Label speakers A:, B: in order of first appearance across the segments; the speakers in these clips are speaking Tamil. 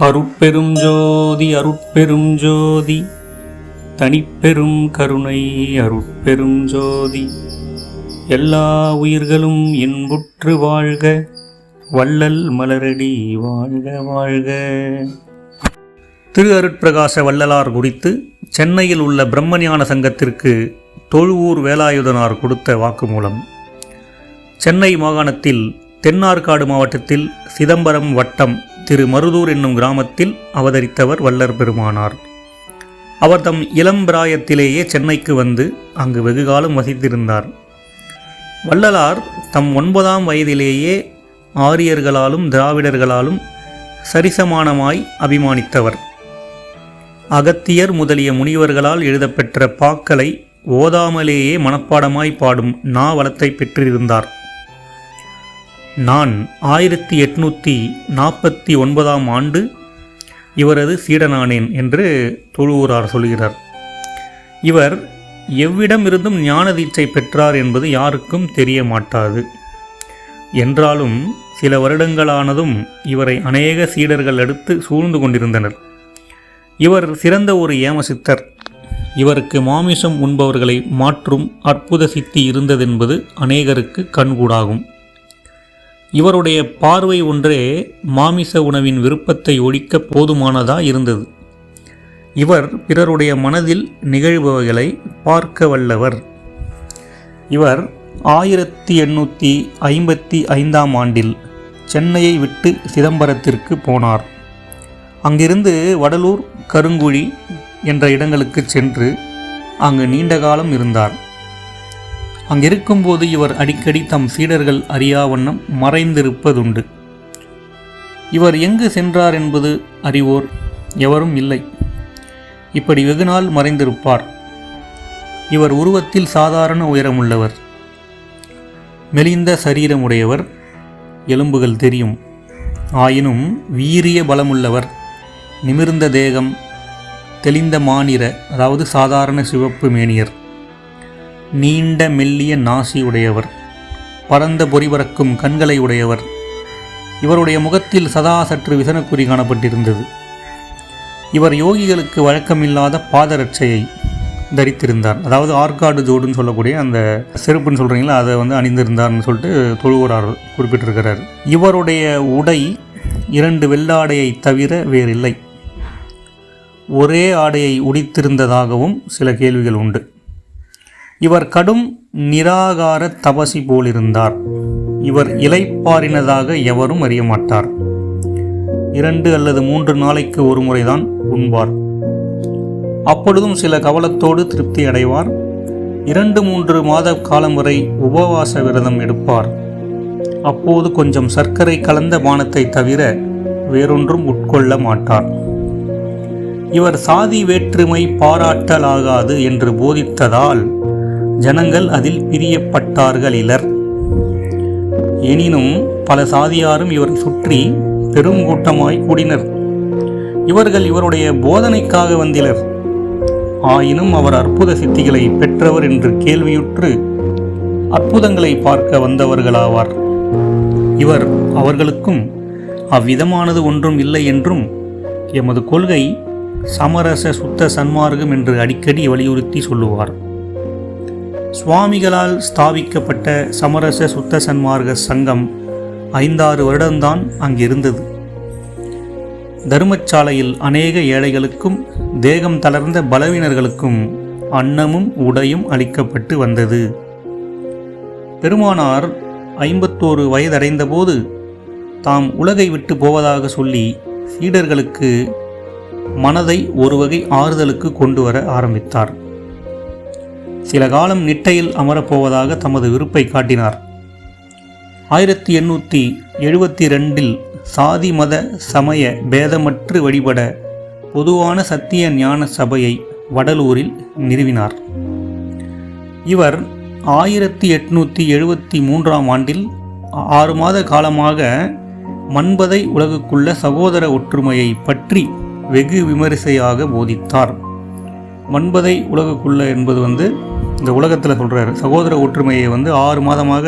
A: அருட்பெரும் ஜோதி அருட்பெரும் ஜோதி. தனிப்பெரும் கருணை அருட்பெரும் ஜோதி. எல்லா உயிர்களும் இன்புற்று வாழ்க. வள்ளல் மலரடி வாழ்க வாழ்க. திரு அருட்பிரகாச வள்ளலார் குறித்து சென்னையில் உள்ள பிரம்மஞான சங்கத்திற்கு தொழுவூர் வேலாயுதனார் கொடுத்த வாக்குமூலம். சென்னை மாகாணத்தில் தென்னார்காடு மாவட்டத்தில் சிதம்பரம் வட்டம் திரு மருதூர் என்னும் கிராமத்தில் அவதரித்தவர் வல்லர் பெருமானார். அவர் தம் இளம் பிராயத்திலேயே சென்னைக்கு வந்து அங்கு வெகுகாலம் வசித்திருந்தார். வள்ளலார் தம் ஒன்பதாம் வயதிலேயே ஆரியர்களாலும் திராவிடர்களாலும் சரிசமானமாய் அபிமானித்தவர். அகத்தியர் முதலிய முனிவர்களால் எழுதப்பெற்ற பாக்களை ஓதாமலேயே மனப்பாடமாய் பாடும் நாவலத்தை பெற்றிருந்தார். நான் ஆயிரத்தி எட்நூற்றி நாற்பத்தி ஒன்பதாம் ஆண்டு இவரது சீடனானேன் என்று தொழுவூரார் சொல்கிறார். இவர் எவ்விடமிருந்தும் ஞான தீட்சை பெற்றார் என்பது யாருக்கும் தெரிய மாட்டாது. என்றாலும் சில வருடங்களானதும் இவரை அநேக சீடர்கள் எடுத்து சூழ்ந்து கொண்டிருந்தனர். இவர் சிறந்த ஒரு ஏமசித்தர். இவருக்கு மாமிசம் உண்பவர்களை மாற்றும் அற்புத சித்தி இருந்ததென்பது அநேகருக்கு கண்கூடாகும். இவருடைய பார்வை ஒன்றே மாமிச உணவின் விருப்பத்தை ஒழிக்க போதுமானதா இருந்தது. இவர் பிறருடைய மனதில் நிகழ்பவைகளை பார்க்க வல்லவர். இவர் ஆயிரத்தி எண்ணூற்றி ஐம்பத்தி ஐந்தாம் ஆண்டில் சென்னையை விட்டு சிதம்பரத்திற்கு போனார். அங்கிருந்து வடலூர் கருங்குழி என்ற இடங்களுக்கு சென்று அங்கு நீண்ட காலம் இருந்தார். அங்கிருக்கும்போது இவர் அடிக்கடி தம் சீடர்கள் அறியா வண்ணம் மறைந்திருப்பதுண்டு. இவர் எங்கு சென்றார் என்பது அறிவோர் எவரும் இல்லை. இப்படி வெகுநாள் மறைந்திருப்பார். இவர் உருவத்தில் சாதாரண உயரமுள்ளவர். மெலிந்த சரீரமுடையவர். எலும்புகள் தெரியும். ஆயினும் வீரிய பலமுள்ளவர். நிமிர்ந்த தேகம். தெளிந்த மாநிற அதாவது சாதாரண சிவப்பு மேனியர். நீண்ட மெல்லிய நாசி உடையவர் பரந்த பொறிபறக்கும் கண்களை உடையவர். இவருடைய முகத்தில் சதா சற்று விசனக்குறி காணப்பட்டிருந்தது. இவர் யோகிகளுக்கு வழக்கமில்லாத பாதரட்சையை தரித்திருந்தார். அதாவது ஆற்காடு ஜோடுன்னு சொல்லக்கூடிய அந்த செருப்புன்னு சொல்கிறீங்களா அதை வந்து அணிந்திருந்தார்னு சொல்லிட்டு தொழுவரார் குறிப்பிட்டிருக்கிறார். இவருடைய உடை இரண்டு வெள்ளாடையை தவிர வேறில்லை. ஒரே ஆடையை உடித்திருந்ததாகவும் சில கேள்விகள் உண்டு. இவர் கடும் நிராகார தபசி போலிருந்தார். இவர் இலைப்பாரினதாக எவரும் அறிய மாட்டார். இரண்டு அல்லது மூன்று நாளைக்கு ஒரு முறைதான் உண்பார். அப்பொழுதும் சில கவலத்தோடு திருப்தி அடைவார். இரண்டு மூன்று மாத காலம் வரை உபவாச விரதம் எடுப்பார். அப்போது கொஞ்சம் சர்க்கரை கலந்த பானத்தை தவிர வேறொன்றும் உட்கொள்ள மாட்டார். இவர் சாதி வேற்றுமை பாராட்டலாகாது என்று போதித்ததால் ஜனங்கள் அதில் பிரியப்பட்டார்களிலர். எனினும் பல சாதியாரும் இவரை சுற்றி பெரும் கூட்டமாய் கூடினர். இவர்கள் இவருடைய போதனைக்காக வந்திலர். ஆயினும் அவர் அற்புத சித்திகளை பெற்றவர் என்று கேள்வியுற்று அற்புதங்களை பார்க்க வந்தவர்களாவார். இவர் அவர்களுக்கும் அவ்விதமானது ஒன்றும் இல்லை என்றும் எமது கொள்கை சமரச சுத்த சன்மார்க்கம் என்று அடிக்கடி வலியுறுத்தி சொல்லுவார். சுவாமிகளால் ஸ்தாபிக்கப்பட்ட சமரச சுத்த சன்மார்க்க சங்கம் ஐந்தாறு வருடம்தான் அங்கிருந்தது. தர்மச்சாலையில் அநேக ஏழைகளுக்கும் தேகம் தளர்ந்த பலவீனர்களுக்கும் அன்னமும் உடையும் அளிக்கப்பட்டு வந்தது. பெருமானார் ஐம்பத்தோரு வயதடைந்தபோது தாம் உலகை விட்டு போவதாக சொல்லி சீடர்களுக்கு மனதை ஒரு வகை ஆறுதலுக்கு கொண்டு வர ஆரம்பித்தார். சில காலம் நிட்டையில் அமரப்போவதாக தமது விருப்பை காட்டினார். ஆயிரத்தி எண்ணூற்றி எழுபத்தி ரெண்டில் சாதி மத சமய பேதமற்று வழிபட பொதுவான சத்திய ஞான சபையை வடலூரில் நிறுவினார். இவர் ஆயிரத்தி எட்நூற்றி எழுபத்தி மூன்றாம் ஆண்டில் ஆறு மாத காலமாக மண்பதை உலகுக்குள்ள சகோதர ஒற்றுமையை பற்றி வெகு விமரிசையாக போதித்தார். மண்பதை உலகுக்குள்ள என்பது வந்து இந்த உலகத்தில் சொல்கிறார் சகோதர ஒற்றுமையை வந்து ஆறு மாதமாக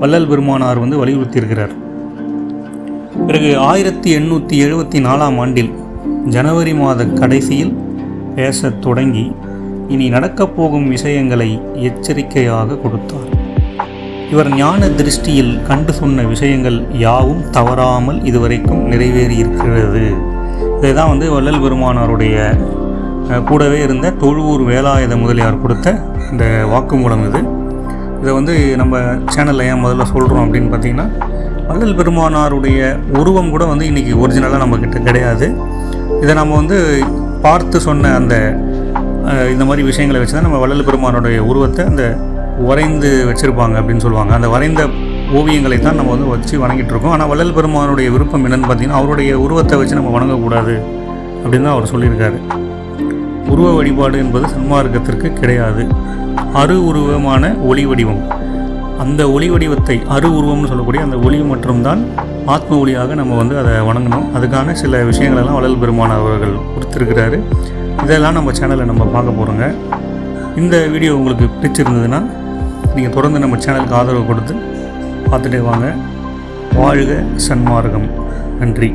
A: வள்ளல் பெருமானார் வந்து வலியுறுத்தியிருக்கிறார். பிறகு ஆயிரத்தி எண்ணூற்றி எழுபத்தி நாலாம் ஆண்டில் ஜனவரி மாத கடைசியில் பேசத் தொடங்கி இனி நடக்கப் போகும் விஷயங்களை எச்சரிக்கையாக கொடுத்தார். இவர் ஞான திருஷ்டியில் கண்டு சொன்ன விஷயங்கள் யாவும் தவறாமல் இதுவரைக்கும் நிறைவேறியிருக்கிறது. இதை தான் வந்து வள்ளல் பெருமானாருடைய கூடவே இருந்த தொழுவூர் வேலாயுத முதலியார் கொடுத்த இந்த வாக்குமூலம் இது. இதை வந்து நம்ம சேனலில் ஏன் முதல்ல சொல்கிறோம் அப்படின்னு பார்த்தீங்கன்னா வள்ளல் பெருமானாருடைய உருவம் கூட வந்து இன்றைக்கி ஒரிஜினலாக நம்மக்கிட்ட கிடையாது. இதை நம்ம வந்து பார்த்து சொன்ன அந்த இந்த மாதிரி விஷயங்களை வச்சு தான் நம்ம வள்ளல் பெருமானுடைய உருவத்தை அந்த வரைந்து வச்சுருப்பாங்க அப்படின்னு சொல்லுவாங்க. அந்த வரைந்த ஓவியங்களை தான் நம்ம வந்து வச்சு வணங்கிட்டு இருக்கோம். ஆனால் வள்ளல் பெருமானுடைய விருப்பம் என்னென்னு பார்த்தீங்கன்னா அவருடைய உருவத்தை வச்சு நம்ம வணங்கக்கூடாது அப்படின்னு தான் அவர் சொல்லியிருக்காரு. உருவ வழிபாடு என்பது சன்மார்க்கத்திற்கு கிடையாது. அரு உருவமான ஒளி வடிவம். அந்த ஒளி வடிவத்தை அரு உருவம்னு சொல்லக்கூடிய அந்த ஒளி மட்டும்தான் ஆத்ம ஒளியாக நம்ம வந்து அதை வணங்கணும். அதுக்கான சில விஷயங்களெல்லாம் வளல் பெருமான் அவர்கள் கொடுத்துருக்கிறாரு. இதெல்லாம் நம்ம சேனலில் நம்ம பார்க்க போகிறோங்க இந்த வீடியோ உங்களுக்கு பிடிச்சிருந்ததுன்னா நீங்கள் தொடர்ந்து நம்ம சேனலுக்கு ஆதரவு கொடுத்து பார்த்துட்டே வாங்க. வாழ்க சன்மார்க்கம். நன்றி.